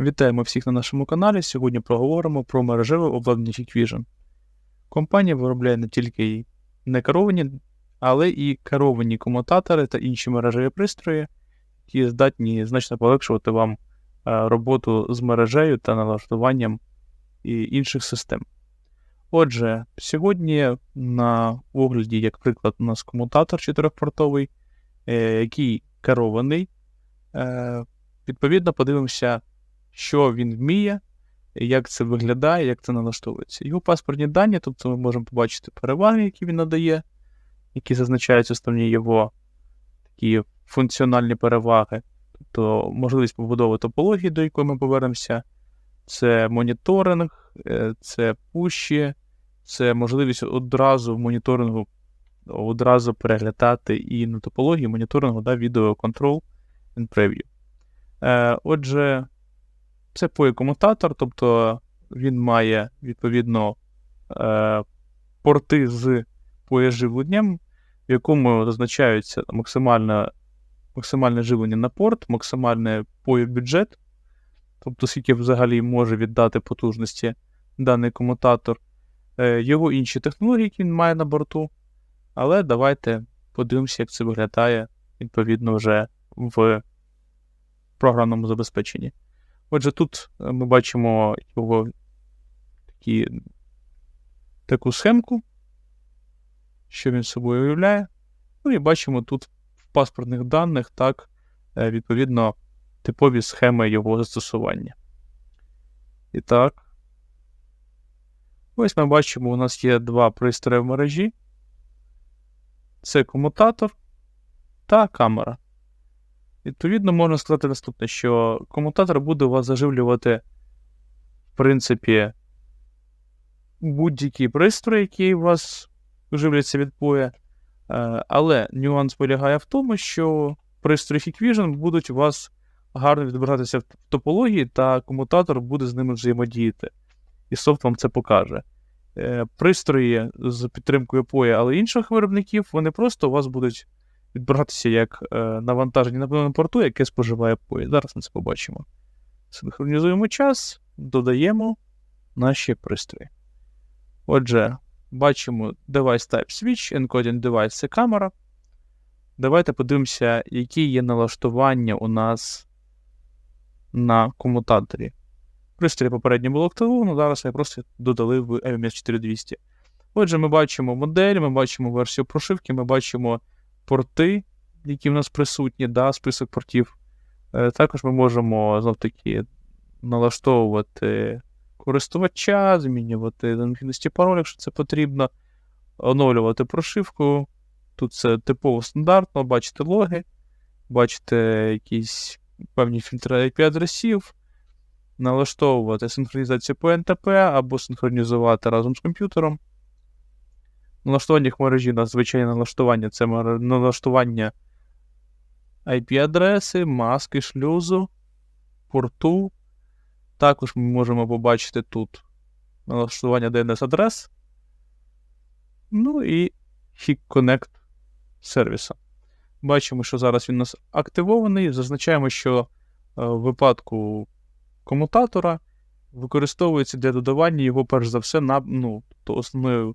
Вітаємо всіх на нашому каналі. Сьогодні поговоримо про мережеве обладнання Hikvision. Компанія виробляє не тільки не керовані, але і керовані комутатори та інші мережеві пристрої, які здатні значно полегшувати вам е, роботу з мережею та налаштуванням інших систем. Отже, сьогодні на огляді, як приклад, у нас комутатор 4-портовий, е, який керований. Е, Відповідно, подивимося, що він вміє, як це виглядає, як це налаштовується. Його паспортні дані, тобто ми можемо побачити переваги, які він надає, які зазначають основні його такі функціональні переваги, тобто можливість побудови топології, до якої ми повернемося, це моніторинг, е, це пуші, це можливість одразу моніторингу одразу переглядати і на топології моніторингу да, відео Control and Preview. Е, Отже, це POE-комутатор, тобто він має відповідно е, порти з POE живленням, в якому зазначаються максимальне, максимальне живлення на порт, максимальний POE тобто скільки взагалі може віддати потужності даний комутатор, е, його інші технології, які він має на борту. Але давайте подивимося, як це виглядає відповідно вже в програмному забезпеченні. Отже, тут е, ми бачимо його такі, таку схемку, що він собою уявляє. Ну і бачимо тут в паспортних даних так, е, відповідно, типові схеми його застосування. І так. Ось ми бачимо, у нас є два пристрої в мережі. Це комутатор та камера. Відповідно, можна сказати наступне, що комутатор буде у вас заживлювати, в принципі, будь-який пристрій, який у вас живляться від поя. Е, але нюанс полягає в тому, що пристрої Hikvision будуть у вас гарно відображатися в топології, та комутатор буде з ними взаємодіяти. І софт вам це покаже. Е, пристрої з підтримкою поя, але інших виробників, вони просто у вас будуть відбиратися як е, навантаження на порту, яке споживає поїзд. Зараз ми це побачимо. Синхронізуємо час, додаємо наші пристрої. Отже, бачимо Device Type Switch, Encoding Device це камера. Давайте подивимося, які є налаштування у нас на комутаторі. Пристрій попередньо було активовано, зараз ми просто додали в MMS 4200. Отже, ми бачимо модель, ми бачимо версію прошивки, ми бачимо порти, які в нас присутні, да, список портів. Е, також ми можемо знов таки налаштовувати користувача, змінювати необхідності пароль, якщо це потрібно, оновлювати прошивку. Тут це типово стандартно, бачите логи, бачите якісь певні фільтри IP-адресів, налаштовувати синхронізацію по НТП або синхронізувати разом з комп'ютером. Налаштування мережі надзвичайне налаштування це налаштування IP-адреси, маски, шлюзу, порту. Також ми можемо побачити тут налаштування DNS-адрес. Ну і HIC Connect сервіса. Бачимо, що зараз він у нас активований. Зазначаємо, що е, в випадку комутатора використовується для додавання його, перш за все, на ну, то основною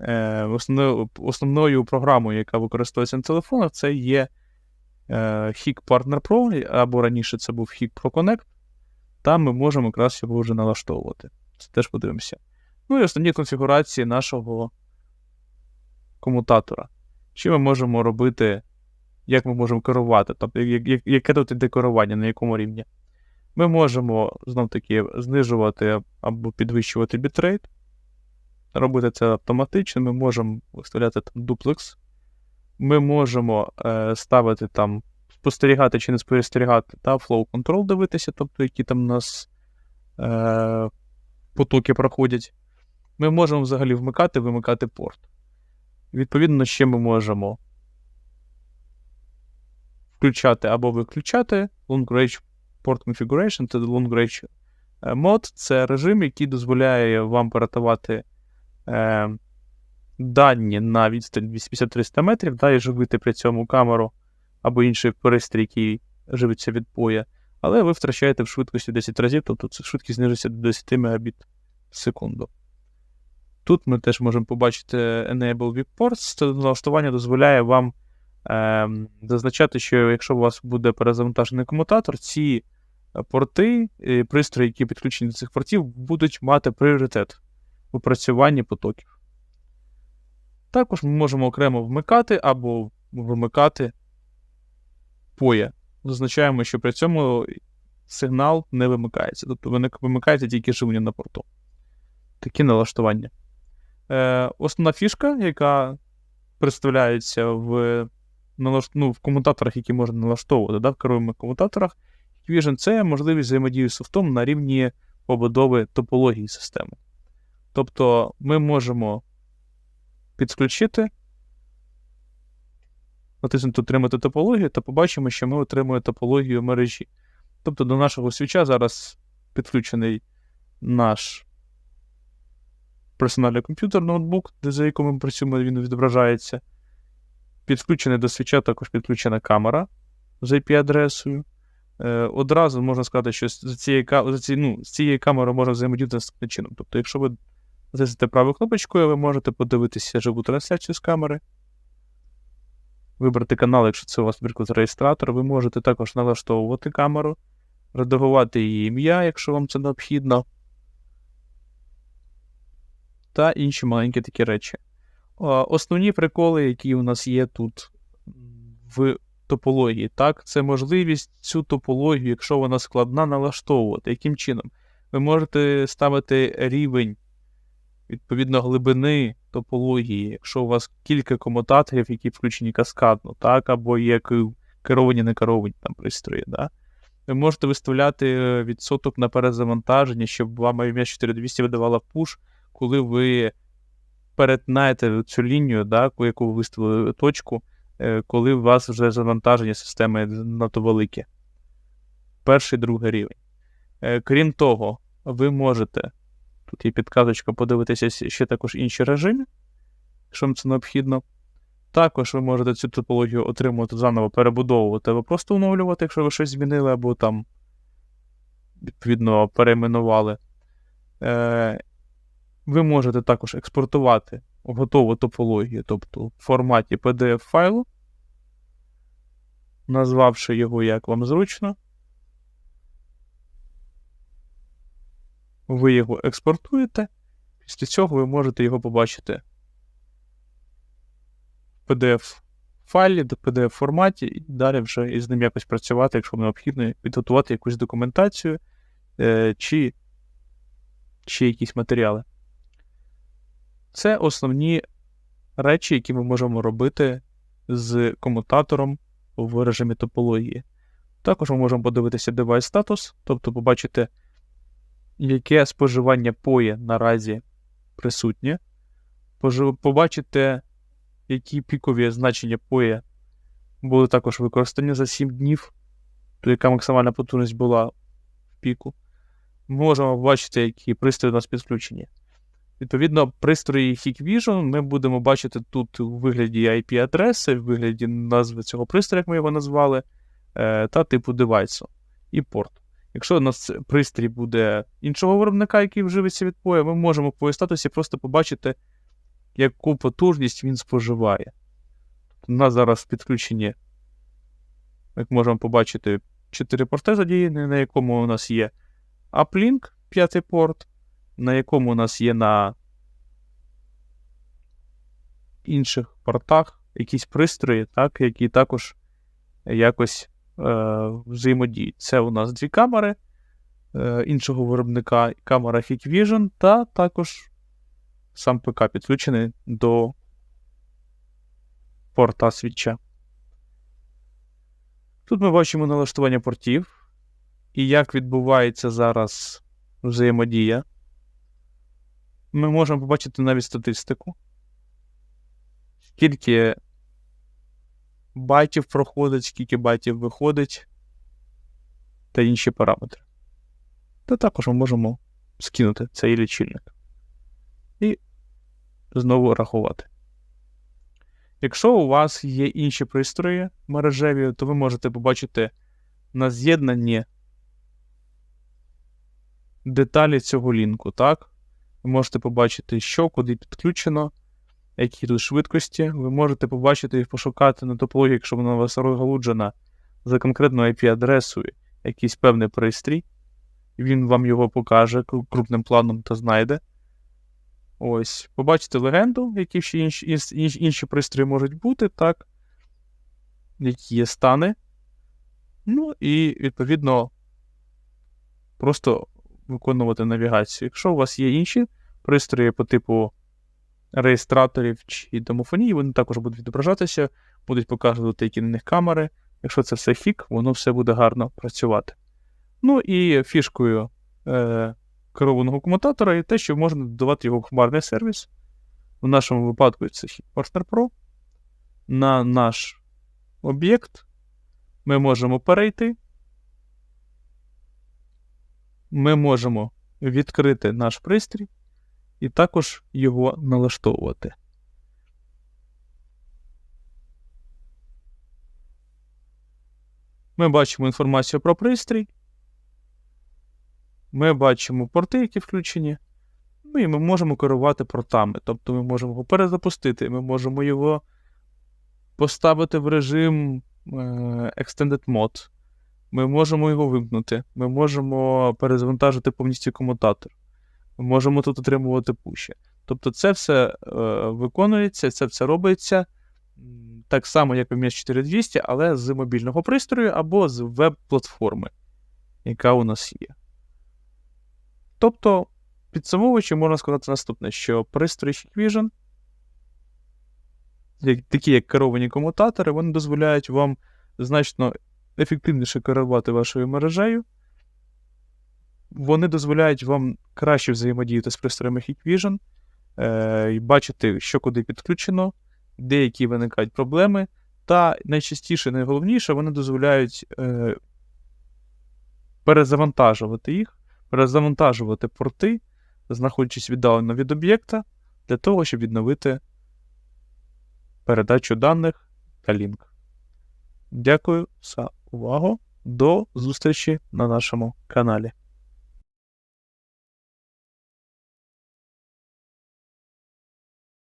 Е, основною основною програмою, яка використовується на телефонах, це є е, HIC Partner Pro, або раніше це був HIC Pro Connect. Там ми можемо якраз його вже налаштовувати. Це теж подивимося. Ну і основні конфігурації нашого комутатора. Що ми можемо робити, як ми можемо керувати, тобто, яке тут іде керування, на якому рівні. Ми можемо знов таки знижувати або підвищувати бітрейт робити це автоматично. Ми можемо виставляти там дуплекс. Ми можемо е, ставити там, спостерігати чи не спостерігати, та flow control дивитися, тобто які там у нас е, потоки проходять. Ми можемо взагалі вмикати, вимикати порт. Відповідно, ще ми можемо включати або виключати long range port configuration, це long range мод, це режим, який дозволяє вам передавати е, дані на відстань 250-300 метрів, да, і живити при цьому камеру або інший пристрій, який живиться від поя, але ви втрачаєте в швидкості 10 разів, тобто швидкість знижується до 10 Мбіт в секунду. Тут ми теж можемо побачити Enable Vip Ports. Це налаштування дозволяє вам е, зазначати, що якщо у вас буде перезавантажений комутатор, ці порти, і пристрої, які підключені до цих портів, будуть мати пріоритет в опрацюванні потоків. Також ми можемо окремо вмикати або вимикати поє. Зазначаємо, що при цьому сигнал не вимикається. Тобто вимикається тільки живлення на порту. Такі налаштування. Е, Основна фішка, яка представляється в ну, в комутаторах, які можна налаштовувати, да, в керуємих комутаторах, Vision це можливість взаємодії з софтом на рівні побудови топології системи. Тобто ми можемо підключити, натиснути Отримати топологію, та побачимо, що ми отримуємо топологію мережі. Тобто до нашого свіча зараз підключений наш персональний комп'ютер, ноутбук, за яким ми працюємо, він відображається. Підключений до свіча також підключена камера з IP-адресою. Е, Одразу можна сказати, що з цієї ну, з цієї камери можна взаємодіяти наступним чином. Тобто, якщо ви затиснете правою кнопочкою, ви можете подивитися живу трансляцію з камери. Вибрати канал, якщо це у вас, наприклад, реєстратор, ви можете також налаштовувати камеру, редагувати її ім'я, якщо вам це необхідно. Та інші маленькі такі речі. Основні приколи, які у нас є тут в топології, так, це можливість цю топологію, якщо вона складна, налаштовувати. Яким чином? Ви можете ставити рівень відповідно глибини топології, якщо у вас кілька комутаторів, які включені каскадно, так, або є керовані, не керовані там пристрої. Да? Ви можете виставляти е, відсоток на перезавантаження, щоб вам IMS 4200 видавала пуш, коли ви перетинаєте цю лінію, да, яку ви виставили точку, е, коли у вас вже завантаження системи надто велике. Перший другий рівень. Е, крім того, ви можете Тут є підказочка подивитися ще також інші режими, якщо вам це необхідно. Також ви можете цю топологію отримувати заново перебудовувати або просто оновлювати, якщо ви щось змінили, або там, відповідно, перейменували. Е, Ви можете також експортувати готову топологію, тобто в форматі PDF-файлу, назвавши його як вам зручно. Ви його експортуєте, після цього ви можете його побачити в PDF-файлі, в PDF-форматі, і далі вже із ним якось працювати, якщо необхідно, підготувати якусь документацію е, чи, чи якісь матеріали. Це основні речі, які ми можемо робити з комутатором в режимі топології. Також ми можемо подивитися девайс статус, тобто побачити яке споживання пої наразі присутнє. Побачите, які пікові значення пої були також використані за 7 днів, то яка максимальна потужність була в піку. Можемо побачити, які пристрої у нас підключені. Відповідно, пристрої Hikvision ми будемо бачити тут у вигляді IP-адреси, в вигляді назви цього пристрою, як ми його назвали, е, та типу девайсу і порт. Якщо у нас пристрій буде іншого виробника, який вживиться від поя, ми можемо по статусі просто побачити, яку потужність він споживає. У нас зараз підключені, як можемо побачити, 4 порти задіяні, на якому у нас є Uplink, п'ятий порт, на якому у нас є на інших портах якісь пристрої, так, які також якось е, взаємодіють. Це у нас дві камери е, іншого виробника, камера Hikvision, та також сам ПК підключений до порта свіча. Тут ми бачимо налаштування портів і як відбувається зараз взаємодія. Ми можемо побачити навіть статистику. Скільки байтів проходить, скільки байтів виходить, та інші параметри. Та також ми можемо скинути цей лічильник. І знову рахувати. Якщо у вас є інші пристрої мережеві, то ви можете побачити на з'єднанні деталі цього лінку, так? Ви можете побачити, що, куди підключено, які тут швидкості. Ви можете побачити і пошукати на топології, якщо вона у вас розгалуджена за конкретною IP-адресою якийсь певний пристрій. Він вам його покаже крупним планом та знайде. Ось, побачите легенду, які ще інші, інс- інш- інші пристрої можуть бути, так. Які є стани. Ну і, відповідно, просто виконувати навігацію. Якщо у вас є інші пристрої по типу реєстраторів чи домофонії, вони також будуть відображатися, будуть показувати, які на них камери. Якщо це все фік, воно все буде гарно працювати. Ну і фішкою е, керованого комутатора є те, що можна додавати його в хмарний сервіс. В нашому випадку це Partner Pro. На наш об'єкт ми можемо перейти. Ми можемо відкрити наш пристрій і також його налаштовувати. Ми бачимо інформацію про пристрій. Ми бачимо порти, які включені. Ну і ми можемо керувати портами. Тобто ми можемо його перезапустити, ми можемо його поставити в режим е, Extended Mode. Ми можемо його вимкнути. Ми можемо перезвантажити повністю комутатор. Можемо тут отримувати пуші. Тобто це все е, виконується, це все робиться так само, як в MS 4200, але з мобільного пристрою або з веб-платформи, яка у нас є. Тобто, підсумовуючи, можна сказати наступне, що пристрій Hikvision, як, такі як керовані комутатори, вони дозволяють вам значно ефективніше керувати вашою мережею. Вони дозволяють вам краще взаємодіяти з пристроями Hikvision, е, бачити, що куди підключено, де які виникають проблеми. Та найчастіше, найголовніше, вони дозволяють е, перезавантажувати їх, перезавантажувати порти, знаходячись віддалено від об'єкта, для того, щоб відновити передачу даних та лінк. Дякую за увагу. До зустрічі на нашому каналі.